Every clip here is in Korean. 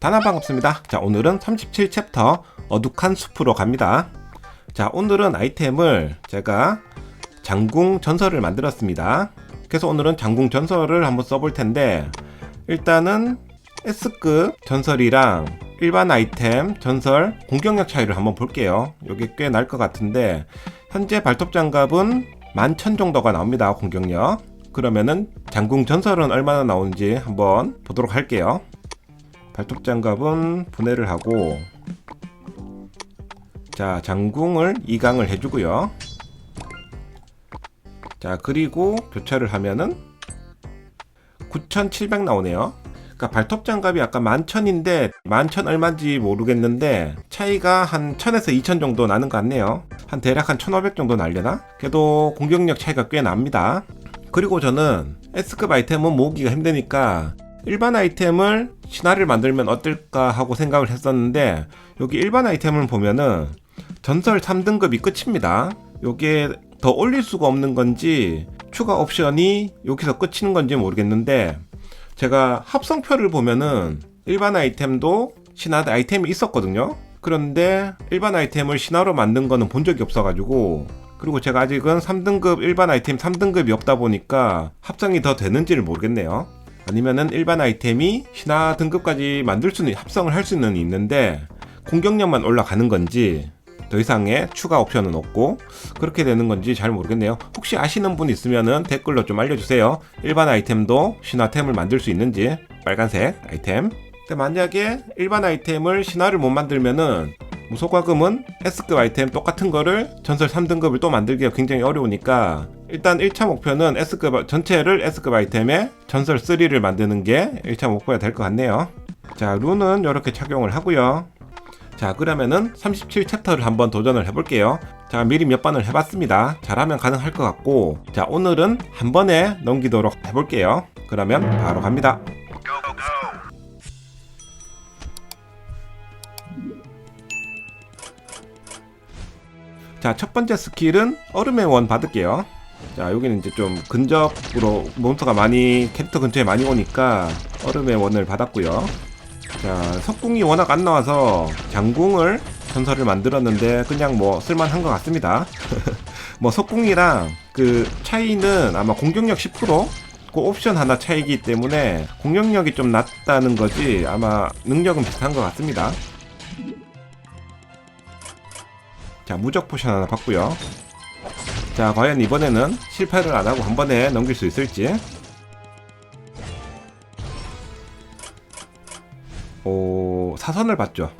다나 반갑습니다. 자, 오늘은 37챕터 어둑한 숲으로 갑니다. 자, 오늘은 아이템을 제가 장궁 전설을 만들었습니다. 그래서 오늘은 장궁 전설을 한번 써볼 텐데, 일단은 S급 전설이랑 일반 아이템 전설 공격력 차이를 한번 볼게요. 이게 꽤 날 것 같은데, 현재 발톱 장갑은 11,000 정도가 나옵니다. 공격력. 그러면은 장궁 전설은 얼마나 나오는지 한번 보도록 할게요. 발톱 장갑은 분해를 하고 자 장궁을 2강을 해주고요. 자 그리고 교체를 하면은 9700 나오네요. 그러니까 발톱 장갑이 아까 11,000인데 11,000 얼마인지 모르겠는데 차이가 한 1000에서 2000 정도 나는 것 같네요. 한 대략 한1500 정도 날려나? 그래도 공격력 차이가 꽤 납니다. 그리고 저는 S급 아이템은 모으기가 힘드니까 일반 아이템을 신화를 만들면 어떨까 하고 생각을 했었는데 여기 일반 아이템을 보면은 전설 3등급이 끝입니다. 요게 더 올릴 수가 없는 건지 추가 옵션이 여기서 끝이는 건지 모르겠는데 제가 합성표를 보면은 일반 아이템도 신화 아이템이 있었거든요. 그런데 일반 아이템을 신화로 만든 거는 본 적이 없어가지고 그리고 제가 아직은 3등급 일반 아이템 3등급이 없다 보니까 합성이 더 되는지를 모르겠네요. 아니면은 일반 아이템이 신화 등급까지 만들 수는 합성을 할 수는 있는데 공격력만 올라가는 건지 더 이상의 추가 옵션은 없고 그렇게 되는 건지 잘 모르겠네요. 혹시 아시는 분 있으면은 댓글로 좀 알려주세요. 일반 아이템도 신화템을 만들 수 있는지 빨간색 아이템. 근데 만약에 일반 아이템을 신화를 못 만들면은 무소과금은 S급 아이템 똑같은 거를 전설 3등급을 또 만들기가 굉장히 어려우니까 일단 1차 목표는 S급 전체를 S급 아이템에 전설 3를 만드는 게 1차 목표가 될 것 같네요. 자, 룬은 이렇게 착용을 하고요. 자, 그러면은 37챕터를 한번 도전을 해볼게요. 자, 미리 몇 번을 해봤습니다. 잘하면 가능할 것 같고, 자, 오늘은 한 번에 넘기도록 해볼게요. 그러면 바로 갑니다. 자, 첫 번째 스킬은 얼음의 원 받을게요. 자, 여기는 이제 좀 근접으로 몬스터가 많이, 캐릭터 근처에 많이 오니까 얼음의 원을 받았고요. 자, 석궁이 워낙 안 나와서 장궁을 전설을 만들었는데 그냥 뭐 쓸만한 것 같습니다. 뭐 석궁이랑 그 차이는 아마 공격력 10%? 그 옵션 하나 차이기 때문에 공격력이 좀 낮다는 거지 아마 능력은 비슷한 것 같습니다. 자, 무적 포션 하나 받고요. 자, 과연 이번에는 실패를 안 하고 한 번에 넘길 수 있을지. 오, 사선을 받죠.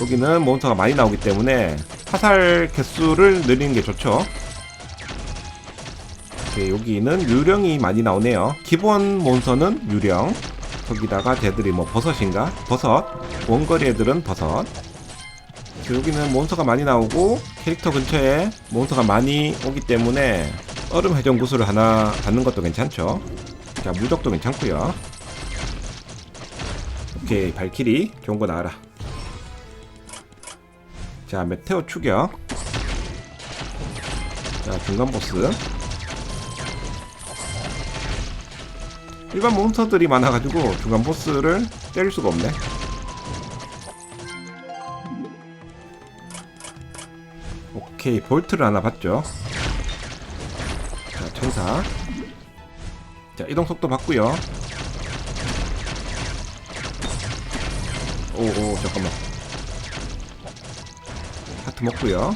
여기는 몬스터가 많이 나오기 때문에 화살 개수를 늘리는 게 좋죠. 네, 여기는 유령이 많이 나오네요. 기본 몬스터는 유령. 거기다가 쟤들이 뭐 버섯인가? 버섯. 원거리 애들은 버섯. 자, 여기는 몬스터가 많이 나오고 캐릭터 근처에 몬스터가 많이 오기 때문에 얼음 회전 구슬을 하나 받는 것도 괜찮죠. 자, 무적도 괜찮고요. 오케이, 발키리 좋은 거 나와라. 자, 메테오 추격. 자, 중간 보스. 일반 몬스터들이 많아가지고 중간 보스를 때릴 수가 없네. 오케이 볼트를 하나 봤죠? 자 천사. 자 이동 속도 봤고요. 오오 잠깐만. 하트 먹고요.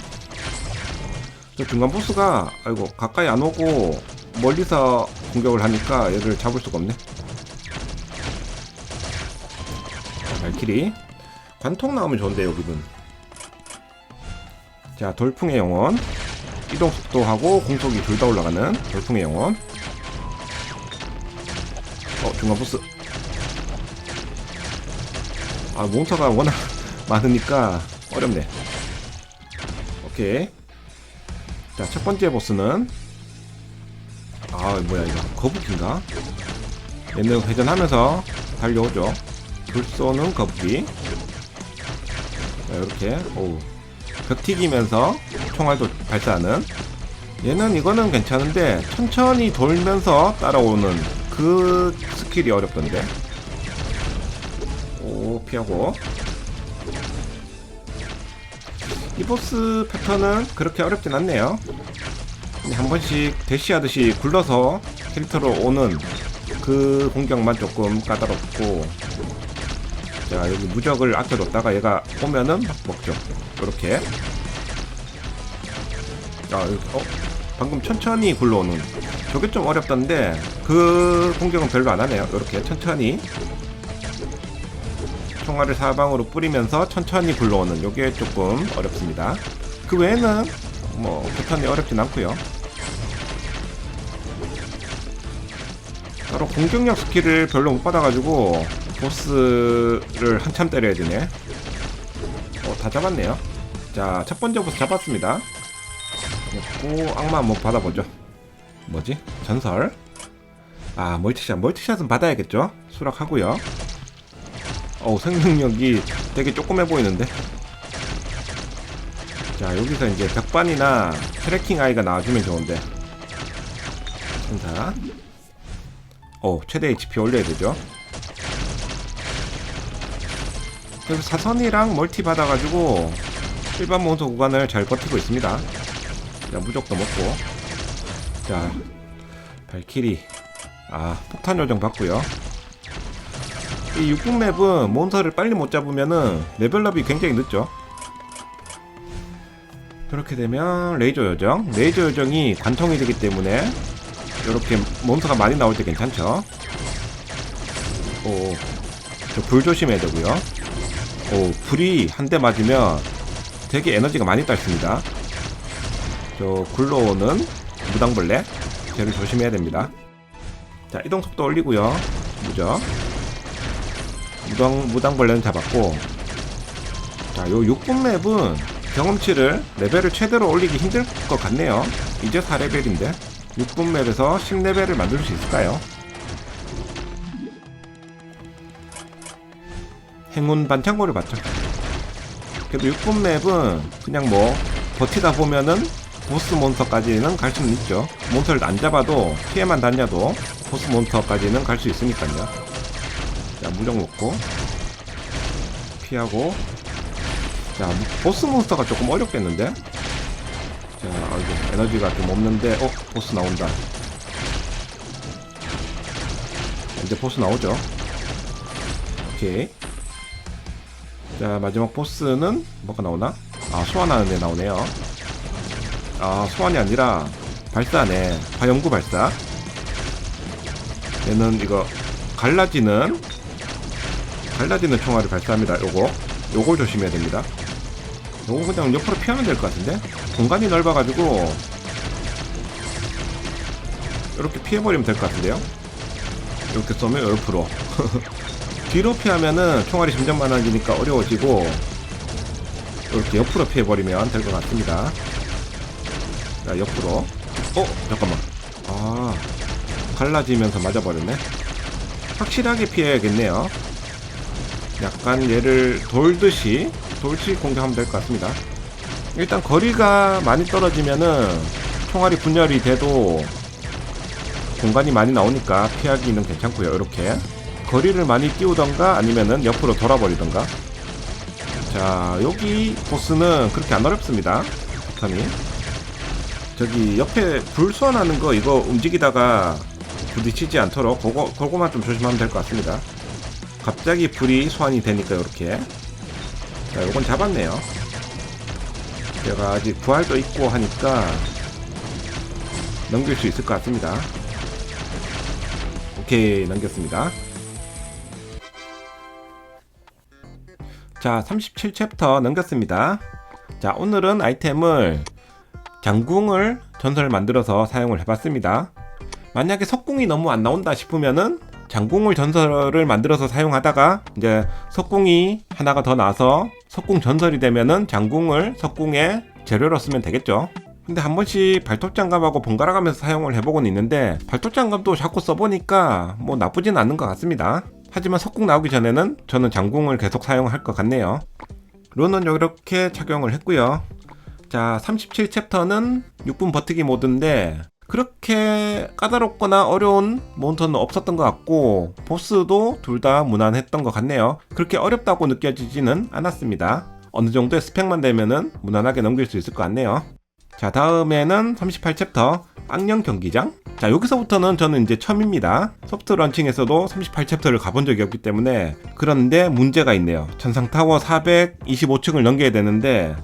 저 중간 보스가 아이고 가까이 안 오고 멀리서 공격을 하니까 얘를 잡을 수가 없네. 자, 발키리. 관통 나오면 좋은데 여기는 자 돌풍의 영혼. 이동 속도하고 공속이 둘 다 올라가는 돌풍의 영혼. 어 중간 보스. 아 몬스터가 워낙 많으니까 어렵네. 오케이. 자 첫 번째 보스는. 아 뭐야 이거. 거북인가? 얘는 회전하면서 달려오죠. 불 쏘는 거북이. 자 이렇게. 오우 벽 튀기면서 총알도 발사하는. 얘는 이거는 괜찮은데 천천히 돌면서 따라오는 그 스킬이 어렵던데. 오 피하고. 이 보스 패턴은 그렇게 어렵진 않네요. 한 번씩 대시하듯이 굴러서 캐릭터로 오는 그 공격만 조금 까다롭고 자 여기 무적을 아껴뒀다가 얘가 오면은 막 먹죠. 이렇게. 아 어? 방금 천천히 굴러오는. 저게 좀 어렵던데 그 공격은 별로 안 하네요. 이렇게 천천히. 총알을 사방으로 뿌리면서 천천히 굴러오는. 요게 조금 어렵습니다. 그 외에는 뭐 패턴이 어렵진 않고요. 따로 공격력 스킬을 별로 못 받아가지고 보스를 한참 때려야 되네. 어, 다 잡았네요. 자 첫 번째 보스 잡았습니다. 됐고 악마 한번 받아보죠. 뭐지? 전설? 아 멀티샷. 멀티샷은 받아야겠죠? 수락하고요. 어우 생명력이 되게 조그매 보이는데. 자 여기서 이제 벽반이나 트래킹 아이가 나와주면 좋은데. 천사. 어 최대 HP 올려야 되죠 그래서 사선이랑 멀티 받아가지고 일반 몬스터 구간을 잘 버티고 있습니다. 자 무적도 먹고. 자 발키리. 아 폭탄 요정 받고요. 이 육군 맵은 몬스터를 빨리 못 잡으면은 레벨업이 굉장히 늦죠. 그렇게 되면 레이저 요정. 레이저 요정이 관통이 되기 때문에 이렇게 몬스터가 많이 나올 때 괜찮죠. 오 저 불 조심해야 되고요 오 불이 한 대 맞으면 되게 에너지가 많이 딸습니다. 저 굴러오는 무당벌레 쟤를 조심해야 됩니다. 자 이동 속도 올리고요. 무적. 무당, 무당벌레는 잡았고. 자요 6분 맵은 경험치를 레벨을 최대로 올리기 힘들 것 같네요. 이제 4레벨인데 6분 맵에서 10레벨을 만들 수 있을까요? 행운 반창고를 받죠. 그래도 6분 맵은 그냥 뭐 버티다 보면은 보스 몬스터까지는 갈 수는 있죠. 몬스터를 안 잡아도 피해만 다녀도 보스 몬스터까지는 갈 수 있으니까요. 자 무적 놓고 피하고. 자 보스 몬스터가 조금 어렵겠는데? 자 아이고 에너지가 좀 없는데 어 보스 나온다. 이제 보스 나오죠. 오케이 자 마지막 보스는 뭐가 나오나? 아 소환하는 데 나오네요. 아 소환이 아니라 발사네. 화염구 발사. 얘는 이거 갈라지는 갈라지는 총알을 발사합니다. 요거. 요걸 조심해야 됩니다. 요거 그냥 옆으로 피하면 될 것 같은데? 공간이 넓어가지고 이렇게 피해버리면 될 것 같은데요? 이렇게 쏘면 옆으로 뒤로 피하면은 총알이 점점 많아지니까 어려워지고 이렇게 옆으로 피해버리면 될 것 같습니다. 자 옆으로. 어? 잠깐만. 아 갈라지면서 맞아버렸네. 확실하게 피해야겠네요. 약간 얘를 돌듯이 돌듯이 공격하면 될 것 같습니다. 일단 거리가 많이 떨어지면은 총알이 분열이 돼도 공간이 많이 나오니까 피하기는 괜찮고요 이렇게 거리를 많이 띄우던가 아니면은 옆으로 돌아버리던가. 자 여기 보스는 그렇게 안 어렵습니다. 패턴이. 저기 옆에 불 소환하는 거 이거 움직이다가 부딪히지 않도록 그거, 그거만 좀 조심하면 될 것 같습니다. 갑자기 불이 소환이 되니까 이렇게. 자 요건 잡았네요. 제가 아직 부활도 있고 하니까 넘길 수 있을 것 같습니다. 오케이 넘겼습니다 자 37챕터 넘겼습니다 자 오늘은 아이템을 장궁을 전설 만들어서 사용을 해봤습니다 만약에 석궁이 너무 안 나온다 싶으면은 장궁을 전설을 만들어서 사용하다가 이제 석궁이 하나가 더 나서 석궁 전설이 되면은 장궁을 석궁에 재료로 쓰면 되겠죠. 근데 한 번씩 발톱 장갑하고 번갈아 가면서 사용을 해보고는 있는데 발톱 장갑도 자꾸 써보니까 뭐 나쁘진 않은 것 같습니다. 하지만 석궁 나오기 전에는 저는 장궁을 계속 사용할 것 같네요. 룬은 이렇게 착용을 했고요. 자, 37챕터는 6분 버티기 모드인데 그렇게 까다롭거나 어려운 몬스터는 없었던 것 같고 보스도 둘 다 무난했던 것 같네요. 그렇게 어렵다고 느껴지지는 않았습니다. 어느 정도의 스펙만 되면은 무난하게 넘길 수 있을 것 같네요. 자 다음에는 38챕터 악령 경기장 자 여기서부터는 저는 이제 처음입니다. 소프트 런칭에서도 38챕터를 가본 적이 없기 때문에 그런데 문제가 있네요. 천상타워 425층을 넘겨야 되는데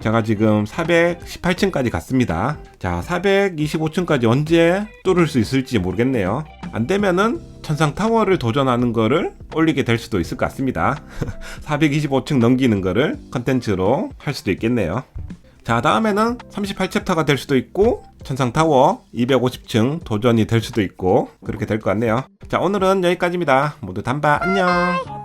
제가 지금 418층까지 갔습니다. 자 425층까지 언제 뚫을 수 있을지 모르겠네요. 안 되면은 천상타워를 도전하는 거를 올리게 될 수도 있을 것 같습니다. 425층 넘기는 거를 컨텐츠로 할 수도 있겠네요 자, 다음에는 38챕터가 될 수도 있고, 천상타워 250층 도전이 될 수도 있고, 그렇게 될 것 같네요. 자, 오늘은 여기까지입니다. 모두 단바 안녕!